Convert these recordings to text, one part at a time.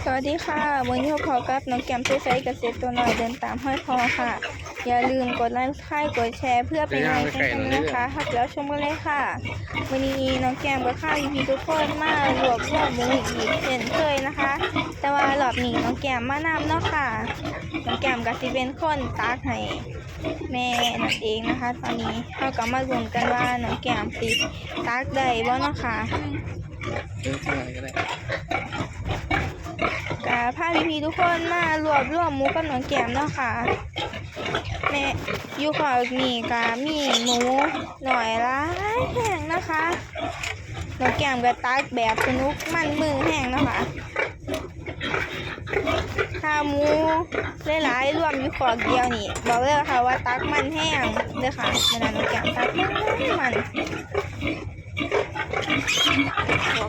สวัสดีค่ะวันนี้พอกับน้องแก้มใช้ใช้เกษตรตัวน้อยเดินตามห้อยคอค่ะ อย่าลืมกดไลค์ค่ายกดแชร์เพื่อเป็นกำลังใจกันนะคะหักแล้วชมกันเลยค่ะ วันนี้น้องแก้มกับข้าวพีทุกคนมารวบรวมมูอีกเช่นเคยนะคะ แต่ว่ารอบนี้น้องแก้มมานำเนาะค่ะน้องแก้มกับสิเป็นคนตักให้แม่นั่นเองนะคะ ตอนนี้เราก็มาลุ้นกันว่าน้องแก้มสิดตักได้บ่เนาะค่ะเรื่องอะไรก็ได้ พาพี่พีทุกคนมารวบรวมหมูกับน้องแก้มเนาะค่ะแม่อยู่ขอมีกามีหมูหน่อยละแห้งนะคะน้องแก้มก็ตักแบบสนุกมันมือแห้งเนาะคะถ้าหมูหลายๆรวมอยู่ขอกเดียวนี่ บอกเลยค่ะว่าตักมันแห้งเด้อค่ะเวลาน้องแก้มตักมันมัน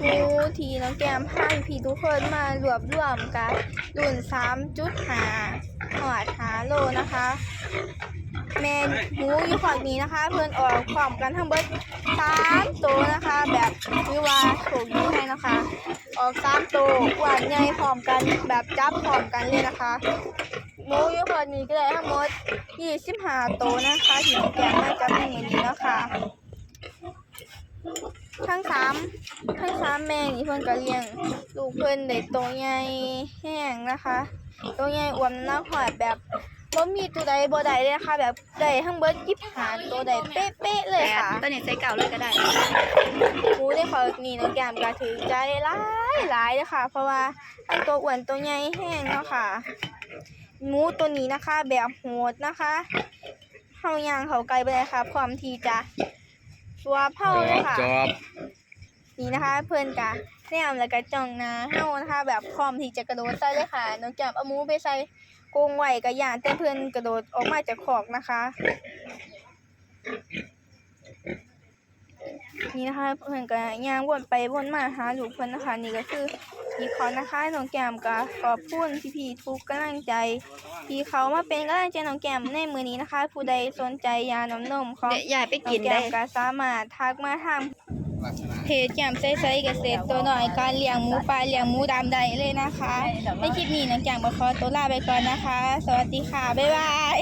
หมูทีน้องแก้มพาพี่ทุกคนมารวบรวมกันรุ่น3.5หอดหาโลนะคะ แมนหมูอยู่ขอดนี้นะคะ เพื่อนออกพร้อมกันทั้งเบิดสามตัวนะคะ แบบคือว่าถูกนี้ให้นะคะ ออกสามตัวหวานใหญ่พร้อมกันแบบจับพร้อมกันเลยนะคะหมูอยู่ขอดนี้ก็ได้ทั้งหมดยี่สิบห้าตัวนะคะที่แกงมาจับในมือนี้นะคะ ทั้งสามทั้งสามแม่นี่เพื่อนก็เลี้ยง ลูกเพื่อนได้ตัวใหญ่แห้งนะคะตัวใหญ่อ้วนน้ำหอดแบบบ่มีตัวใดบ่ได้เลยค่ะแบบได้ทั้งเบิดยิบหาตัวใดเป๊ะๆเลยค่ะตัวนี้ใส่เก่าเลยก็ได้หมูได้ขอนี่น้องแก้มก็ถือใจหลายหลายเลยค่ะ เพราะว่าไอ้ตัวอ้วนตัวใหญ่แห้งเนาะค่ะหมูตัวนี้นะคะ แบบโหดนะคะเฮาย่างเขาไกลไปเลยค่ะพร้อมที่จะ สวาเผาเลยค่ะ จอบนี่นะคะ เพื่อนกะแนมแล้วก็จ้องหนาเฮานะคะ แบบพร้อมที่จะกระโดดใส่เลยค่ะน้องแก้มเอาหมูไปใส่กรงไว้ก็ย่านแต่เพื่อนกระโดดออกมาจากขอกนะคะ นี่นะคะเพื่อนก็ย่างวนไปวนมาหาลูกเพื่อนนะคะ นี่ก็คือ พี่เขานะคะน้องแก้มก็ขอบคุณพี่ๆทุกกำลังใจ พี่เขามาเป็นกำลังใจน้องแก้มในมือนี้นะคะ ผู้ใดสนใจยาน้ำนมของเดี๋ยวยายไปน้อกิงนแก้ได้ มก็สามารถทักมาทางลักษณะเพจแก้มใสๆเกษตรตัวหน่อยการเลี้ยงหมูปลาเลี้ยงหมูดำใดเลยนะคะในคลิปนี้น้องแก้มก็ขอตัวลาไปก่อนนะคะ สวัสดีค่ะบ๊ายบาย